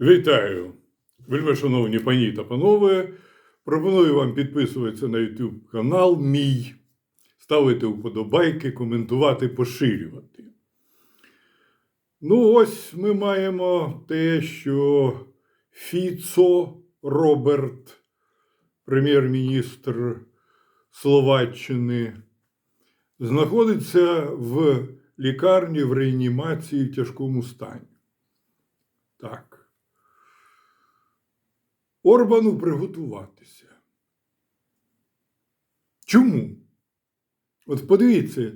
Вітаю, вельми шановні пані та панове. Пропоную вам підписуватися на YouTube канал мій, ставити вподобайки, коментувати, поширювати. Ну, ось ми маємо те, що Фіцо Роберт, прем'єр-міністр Словаччини, знаходиться в лікарні в реанімації в тяжкому стані. Так. Орбану приготуватися. Чому? От подивіться,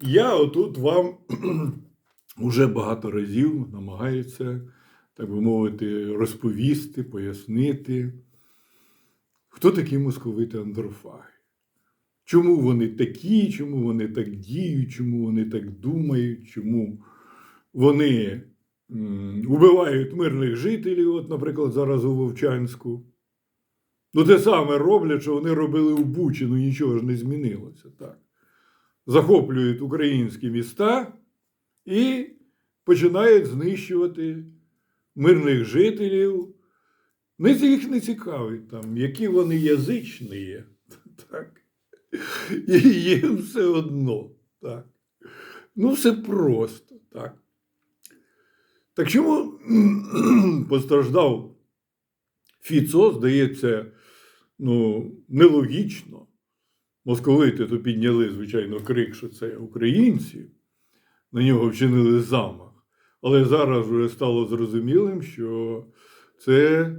я отут вам уже багато разів намагаюся, так би мовити, розповісти, пояснити, хто такі московити андрофаги. Чому вони такі, чому вони так діють, чому вони так думають, чому вони убивають мирних жителів, от, наприклад, зараз у Вовчанську. Ну, те саме роблять, що вони робили у Бучі, ну нічого ж не змінилося. так. Захоплюють українські міста і починають знищувати мирних жителів. Не їх не цікавить там, які вони язичні є. Так. І їм все одно. Так. Ну, все просто. Так. Так чому постраждав Фіцо, здається, ну, нелогічно. Московити то підняли, звичайно, крик, що це українці, на нього вчинили замах. Але зараз вже стало зрозумілим, що це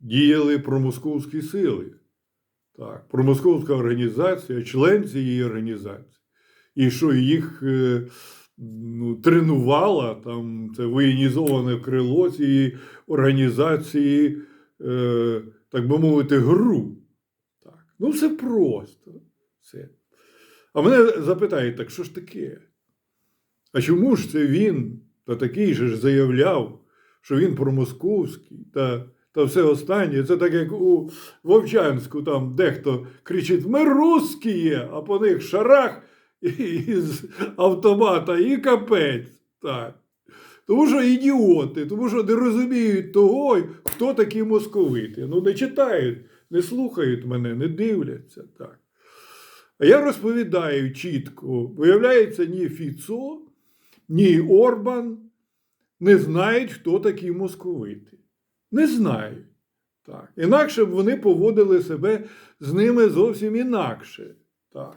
діяли промосковські сили. Так, промосковська організація, член цієї організації, і що їх е, ну, тренувала там це воєнізоване крило цієї організації, е, так би мовити, гру. Так. Ну, все просто. Все. А мене запитають, так що ж таке? А чому ж це він та такий же ж заявляв, що він промосковський та, та все останнє? Це так як у Вовчанську там дехто кричить: ми русські є, а по них шарах із автомата і капець. Так. Тому що ідіоти, тому що не розуміють того, хто такі московити. Ну, не читають, не слухають мене, не дивляться. Так. А я розповідаю чітко: виявляється, ні Фіцо, ні Орбан не знають, хто такі московити. Не знають. Так. Інакше б вони поводили себе з ними зовсім інакше. Так.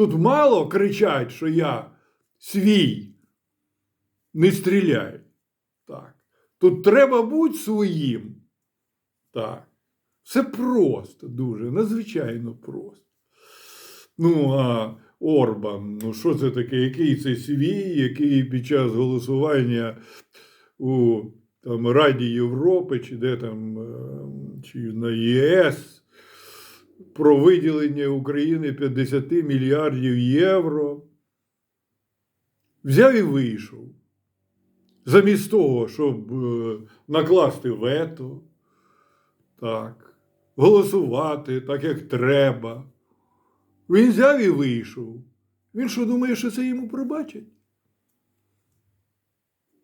Тут мало кричать, що я свій, не стріляй. Так. Тут треба бути своїм. Так. Все просто, дуже, надзвичайно просто. Ну, а Орбан, ну що це таке? Який це свій, який під час голосування у там, Раді Європи, чи де там, е, чи на ЄС про виділення України 50 мільярдів євро. Взяв і вийшов. Замість того, щоб е, накласти вето, так, голосувати так, як треба. Він взяв і вийшов. Він що думає, що це йому пробачать?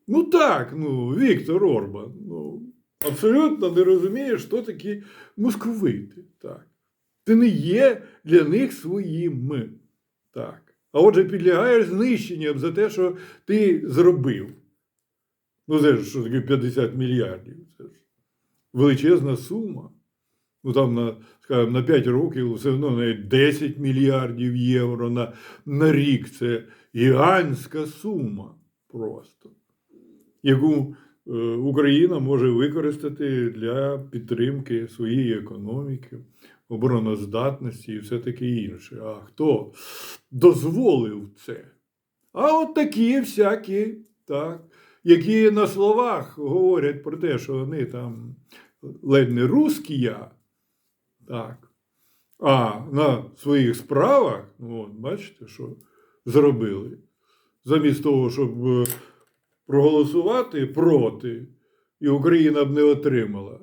Ну так, ну, Віктор Орбан, ну, абсолютно не розуміє, що такі московити. Так. Ти не є для них своїм. Так. А отже, підлягаєш знищенням за те, що ти зробив. Ну, це ж що таке 50 мільярдів. Це ж величезна сума. Ну там на, скажімо, на 5 років все одно навіть 10 мільярдів євро на, на рік. Це гігантська сума просто, яку е, Україна може використати для підтримки своєї економіки, обороноздатності і все таке інше. А хто дозволив це? А от такі всякі, так, які на словах говорять про те, що вони там ледь не русські я. Так. А на своїх справах, ну, от, бачите, що зробили. Замість того, щоб е, проголосувати проти, і Україна б не отримала.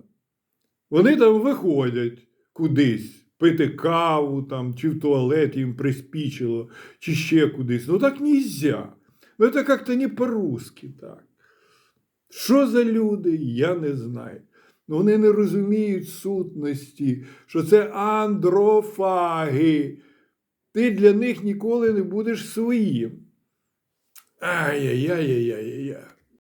Вони там виходять кудись пити каву там, чи в туалет їм приспічило, чи ще кудись. Ну так нельзя. Ну це як-то не по-русски так. Що за люди, я не знаю. Ну, вони не розуміють сутності, що це андрофаги. Ти для них ніколи не будеш своїм. Ай-яй-яй-яй-яй-яй.